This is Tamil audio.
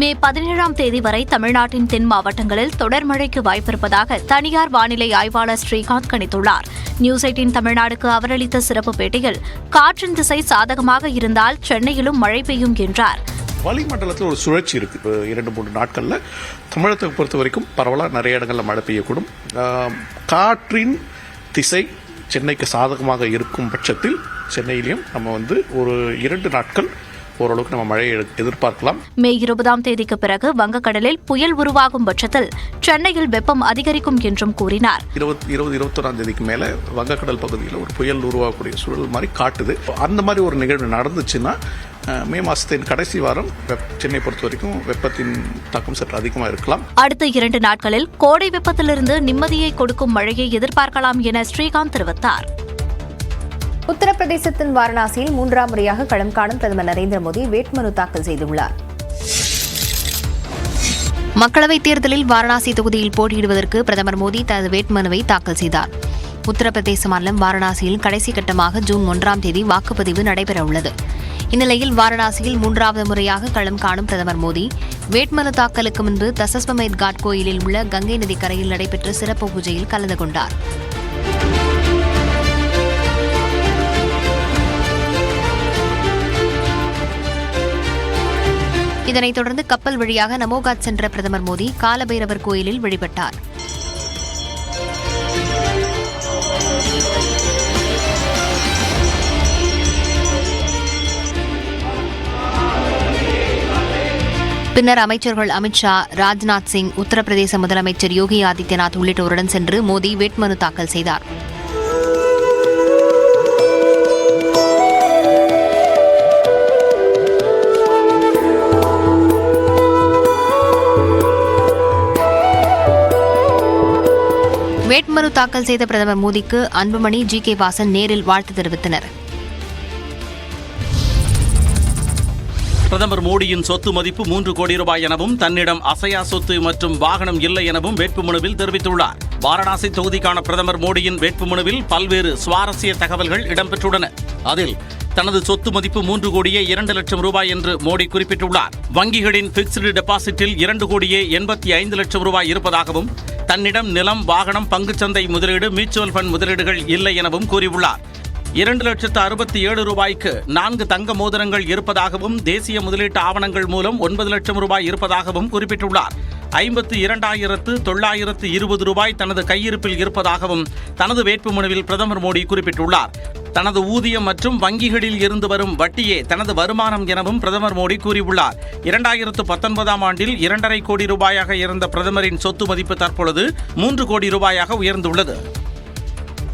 மே பதினேழாம் தேதி வரை தமிழ்நாட்டின் தென் மாவட்டங்களில் தொடர் மழைக்கு வாய்ப்பிருப்பதாக தனியார் வானிலை ஆய்வாளர் ஸ்ரீகாந்த் கணித்துள்ளார். நியூஸ் எயிட்டின் தமிழ்நாடுக்கு அவர் அளித்த சிறப்பு பேட்டியில் காற்றின் திசை சாதகமாக இருந்தால் சென்னையிலும் மழை பெய்யும் என்றார். வளிமண்டலத்தில் ஒரு சுழற்சி இருக்கு. இப்போ இரண்டு மூன்று நாட்களில் தமிழகத்தை பொறுத்த வரைக்கும் பரவலாக நிறைய இடங்களில் மழை பெய்யக்கூடும். காற்றின் திசை சென்னைக்கு சாதகமாக இருக்கும் பட்சத்தில் சென்னையிலையும் நம்ம வந்து ஒரு இரண்டு நாட்கள் ஓரளவுக்கு நம்ம மழையை எதிர்- எதிர்பார்க்கலாம். மே இருபதாம் தேதிக்கு பிறகு வங்கக்கடலில் புயல் உருவாகும் பட்சத்தில் சென்னையில் வெப்பம் அதிகரிக்கும் என்றும் கூறினார். இருபத் இருபது இருபத்தொராம் தேதிக்கு மேலே வங்கக்கடல் பகுதியில் ஒரு புயல் உருவாகக்கூடிய சூழல் மாதிரி காட்டுது. அந்த மாதிரி ஒரு நிகழ்வு நடந்துச்சுன்னா மே மாதத்தின் கடைசி வாரம் சென்னை பொறுத்த வரைக்கும் வெப்பத்தின் தாக்கம் சற்று அதிகமாக இருக்கலாம். அடுத்த இரண்டு நாட்களில் கோடை வெப்பத்திலிருந்து நிம்மதியை கொடுக்கும் மழையை எதிர்பார்க்கலாம் என ஸ்ரீகாந்த் தெரிவித்தார். உத்தரப்பிரதேசத்தின் வாரணாசியில் மூன்றாம் முறையாக களம் காணும் பிரதமர் நரேந்திர மோடி வேட்புமனு தாக்கல் செய்துள்ளார். மக்களவைத் தேர்தலில் வாரணாசி தொகுதியில் போட்டியிடுவதற்கு பிரதமர் மோடி தனது வேட்புமனுவை தாக்கல் செய்தார். உத்தரப்பிரதேச மாநிலம் வாரணாசியில் கடைசி கட்டமாக ஜூன் ஒன்றாம் தேதி வாக்குப்பதிவு நடைபெறவுள்ளது. இந்நிலையில் வாரணாசியில் மூன்றாவது முறையாக களம் காணும் பிரதமர் மோடி வேட்புமனு தாக்கலுக்கு முன்பு தசஸ்வமேத் காட் கோயிலில் உள்ள கங்கை நதி கரையில் நடைபெற்ற சிறப்பு பூஜையில் கலந்து கொண்டார். இதனைத் தொடர்ந்து கப்பல் வழியாக நமோகாத் சென்ற பிரதமர் மோடி காலபைரவர் கோயிலில் வழிபட்டார். பின்னர் அமைச்சர்கள் அமித்ஷா ராஜ்நாத் சிங் உத்தரப்பிரதேச முதலமைச்சர் யோகி ஆதித்யநாத் உள்ளிட்டோருடன் சென்று மோடி வேட்புமனு தாக்கல் செய்தார். வேட்புமனு தாக்கல் செய்த பிரதமர் மோடிக்கு அன்புமணி ஜி கே வாசன் நேரில் வாழ்த்து தெரிவித்தனர். பிரதமர் மோடியின் சொத்து மதிப்பு மூன்று கோடி ரூபாய் எனவும் தன்னிடம் அசையா சொத்து மற்றும் வாகனம் இல்லை எனவும் வேட்புமனுவில் தெரிவித்துள்ளார். வாரணாசி தொகுதிக்கான பிரதமர் மோடியின் வேட்புமனுவில் பல்வேறு சுவாரஸ்ய தகவல்கள் இடம்பெற்றுள்ளன. அதில் தனது சொத்து மதிப்பு மூன்று கோடியே இரண்டு லட்சம் ரூபாய் என்று மோடி குறிப்பிட்டுள்ளார். வங்கிகளின் பிக்ஸ்டு டெபாசிட்டில் இரண்டு கோடியே எண்பத்தி ஐந்து லட்சம் ரூபாய் இருப்பதாகவும் தன்னிடம் நிலம் வாகனம் பங்குச்சந்தை முதலீடு மியூச்சுவல் ஃபண்ட் முதலீடுகள் இல்லை எனவும் கூறியுள்ளார். இரண்டு லட்சத்து அறுபத்தி ஏழு ரூபாய்க்கு நான்கு தங்க மோதிரங்கள் இருப்பதாகவும் தேசிய முதலீட்டு ஆவணங்கள் மூலம் ஒன்பது லட்சம் ரூபாய் இருப்பதாகவும் குறிப்பிட்டுள்ளார். ஐம்பத்து இரண்டாயிரத்து தொள்ளாயிரத்து இருபது ரூபாய் தனது கையிருப்பில் இருப்பதாகவும் தனது வேட்புமனுவில் பிரதமர் மோடி குறிப்பிட்டுள்ளார். தனது ஊதியம் மற்றும் வங்கிகளில் இருந்து வரும் வட்டியே தனது வருமானம் எனவும் பிரதமர் மோடி கூறியுள்ளார். இரண்டாயிரத்து பத்தொன்பதாம் ஆண்டில் இரண்டரை கோடி ரூபாயாக இருந்த பிரதமரின் சொத்து மதிப்பு தற்பொழுது மூன்று கோடி ரூபாயாக உயர்ந்துள்ளது.